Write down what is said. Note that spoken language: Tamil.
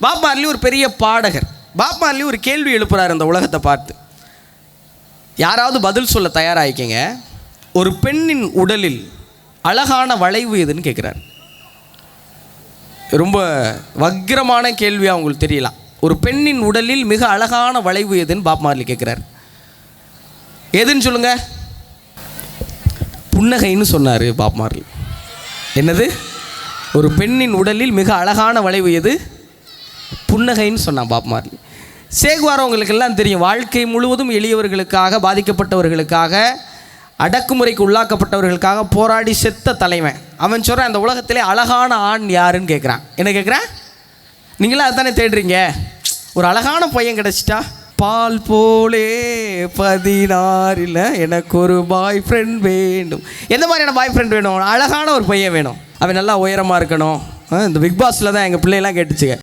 பாப் மார்லி ஒரு பெரிய பாடகர். பாப் மார்லி ஒரு கேள்வி எழுப்புறார் இந்த உலகத்தை பார்த்து. யாராவது பதில் சொல்ல தயாராகிக்கங்க ஒரு பெண்ணின் உடலில் அழகான வளைவு எதுன்னு கேட்குறாரு ரொம்ப வக்கிரமான கேள்வியாக அவங்களுக்கு தெரியலாம். ஒரு பெண்ணின் உடலில் மிக அழகான வளைவு எதுன்னு பாப் மார்லி கேட்குறாரு எதுன்னு சொல்லுங்க? புன்னகைன்னு சொன்னார் பாப் மார்லி. என்னது? ஒரு பெண்ணின் உடலில் மிக அழகான வளைவு எது? புன்னகைன்னு சொன்னான் பாப் மார்லி. சேகுவார் உங்களுக்கு எல்லாம் தெரியும். வாழ்க்கை முழுவதும் எளியவர்களுக்காக பாதிக்கப்பட்டவர்களுக்காக அடக்குமுறைக்கு உள்ளாக்கப்பட்டவர்களுக்காக போராடி செத்த தலைவன். அவன் சொல்கிறான் இந்த உலகத்திலே அழகான ஆண் யாருன்னு கேட்குறான் என்ன கேட்குறான் நீங்களாம் அதுதானே தேடுறீங்க? ஒரு அழகான பையன் கிடச்சிட்டா பால் போலே பதினாறில் எனக்கு ஒரு பாய் ஃப்ரெண்ட் வேண்டும். எந்த மாதிரியான பாய் ஃப்ரெண்ட் வேணும்? அழகான ஒரு பையன் வேணும். அவன் நல்லா உயரமாக இருக்கணும். ஆ, இந்த பிக் பாஸில் தான் எங்கள் பிள்ளையெல்லாம் கேட்டுச்சுங்க.